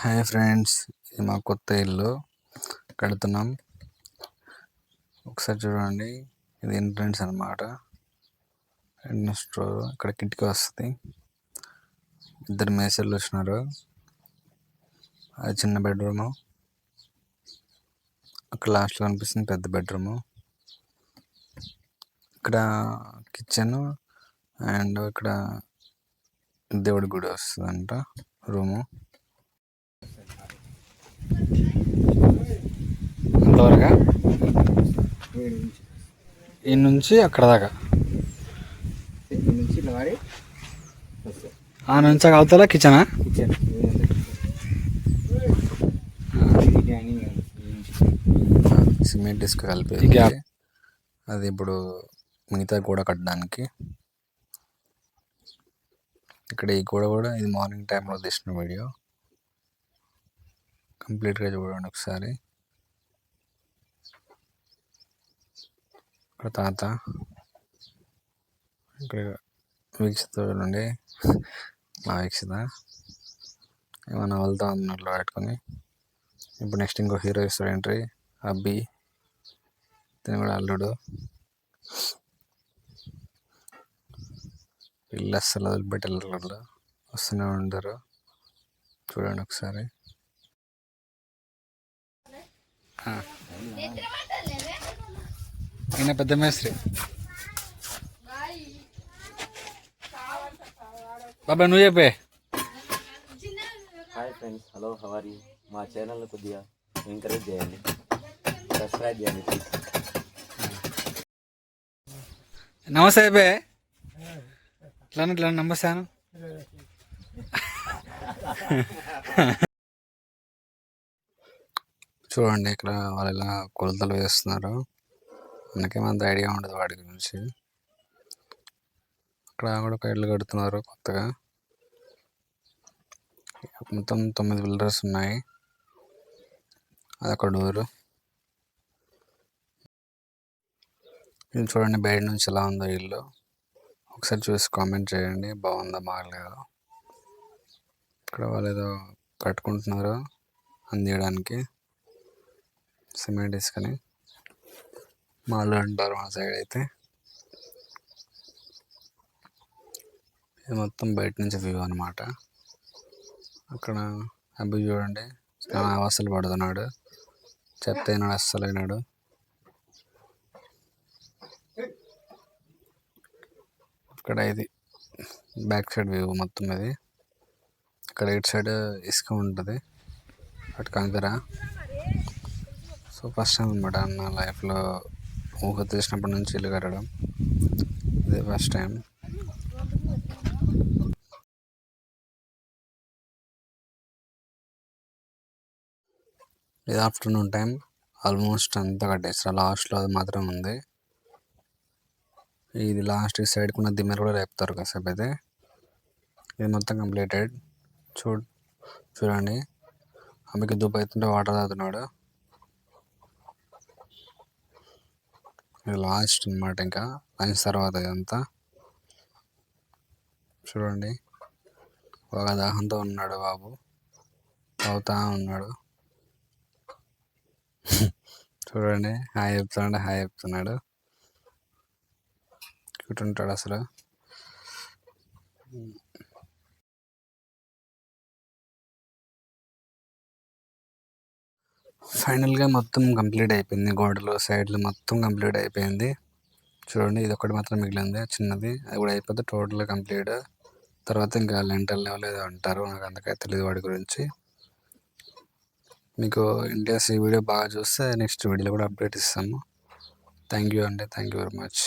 Hi friends ఇది మా కొత్త ఇల్లు. కడుతున్నాం. ఒకసారి చూడండి ఇది ఎంట్రన్స్ అనమాట స్టోర్ ఇక్కడ కిటికీ వస్తుంది. ఇద్దరు మేసర్లు వచ్చినారు. అది చిన్న బెడ్రూము. అక్కడ లాస్ట్లో కనిపిస్తుంది పెద్ద బెడ్రూము. ఇక్కడ కిచెన్ అండ్ ఇక్కడ దేవుడి గుడి వస్తుందంట రూము. అంతవరగా ఈ నుంచి అక్కడ దాకా. నుంచి ఆ నుంచి అవతల కిచెనా? సిమెంట్ ఇసుక కలిపి గ్యాప్. అది ఇప్పుడు మిగతా గోడ కట్టడానికి. ఇక్కడ ఈ గోడ కూడా ఇది మార్నింగ్ టైంలో తీసిన వీడియో. కంప్లీట్గా చూడండి ఒకసారి. ఇక్కడ తాత. ఇక్కడ వీక్షిత నుండి మా వీక్షిత. ఏమైనా వెళ్తా ఉన్నట్లు పెట్టుకొని ఇప్పుడు నెక్స్ట్ ఇంకో హీరో ఇస్తాడు ఎంట్రీ. అబ్బి. తిని కూడా అల్లుడు. వీళ్ళు అస్సలు వదిలిపెట్టలేరు వస్తూనే ఉంటారు. చూడండి ఒకసారి. ఆ. ఈయన పెద్ద మేస్త్రి. బాబా నువ్వు చెప్పే. హాయ్ ఫ్రెండ్స్ హలో హవారి మా ఛానల్ని కొద్దిగా ఎంకరేజ్ చేయండి. సబ్స్క్రైబ్ చేయండి నమస్తే అబ్బే. ఇట్లా ఇట్లా నమస్తాను చూడండి ఇక్కడ వాళ్ళు ఇలా కొలతలు వేస్తున్నారు. మనకేమంత ఐడియా ఉండదు వాడి గురించి. ఇక్కడ కూడా ఒక ఇల్లు కడుతున్నారు కొత్తగా. మొత్తం తొమ్మిది బిల్డర్స్ ఉన్నాయి. అదొక డోరు. ఇది చూడండి బయట నుంచి ఎలా ఉందో ఇల్లు. ఒకసారి చూసి కామెంట్ చేయండి. బాగుందా బాగలేదు? ఇక్కడ వాళ్ళు ఏదో కట్టుకుంటున్నారు అందియడానికి. సిమెంట్ ఇసుకని మాలు అంటారు మా సైడ్ అయితే. ఇది మొత్తం బయట నుంచి వ్యూ అనమాట అక్కడ అబ్బాయి చూడండి. చాలా అవస్థలు పడుతున్నాడు. చెత్త అయినాడు అస్సలు అయినాడు. ఇక్కడ ఇది బ్యాక్ సైడ్ వ్యూ మొత్తం ఇది. ఇక్కడ ఇటు సైడ్ ఇసుక ఉంటుంది. అటు కంకర. సో ఫస్ట్ టైం అనమాట నా లైఫ్లో ఊహ తీసినప్పటి నుంచి ఇల్లు కట్టడం. ఇదే ఫస్ట్ టైం ఇది ఆఫ్టర్నూన్ టైం ఆల్మోస్ట్ అంతా కట్టేస్తారు లాస్ట్లో అది మాత్రం ఉంది. ఇది లాస్ట్ ఈ సైడ్కి ఉన్న దిమ్మెర కూడా రేపుతారు కాసేపు అయితే. ఇది మొత్తం కంప్లీటెడ్ చూ చూడండి. ఆమెకి దుబ్బ అవుతుంటే వాటర్ తాగుతున్నాడు. ఇది లాస్ట్ అనమాట ఇంకా. లంచ్ తర్వాత ఇదంతా. చూడండి. బాగా దాహంతో ఉన్నాడు బాబు. అవుతా ఉన్నాడు. చూడండి. హాయ్ చెప్తున్నాడు హాయ్ చెప్తున్నాడు. క్యూట్ అసలు. ఫైనల్గా మొత్తం కంప్లీట్ అయిపోయింది. గోడలు సైడ్లు మొత్తం కంప్లీట్ అయిపోయింది. చూడండి ఇది ఒకటి మాత్రం మిగిలింది. చిన్నది అది కూడా అయిపోతే టోటల్ కంప్లీట్. తర్వాత ఇంకా లెంటల్ లెవెల్ ఏదో అంటారు. నాకు అందుకే తెలియదు వాడి గురించి. మీకు ఇండియాస్ ఈ వీడియో బాగా చూస్తే నెక్స్ట్ వీడియోలో కూడా అప్డేట్ ఇస్తాము. థ్యాంక్ యూ అండి. Thank you very much.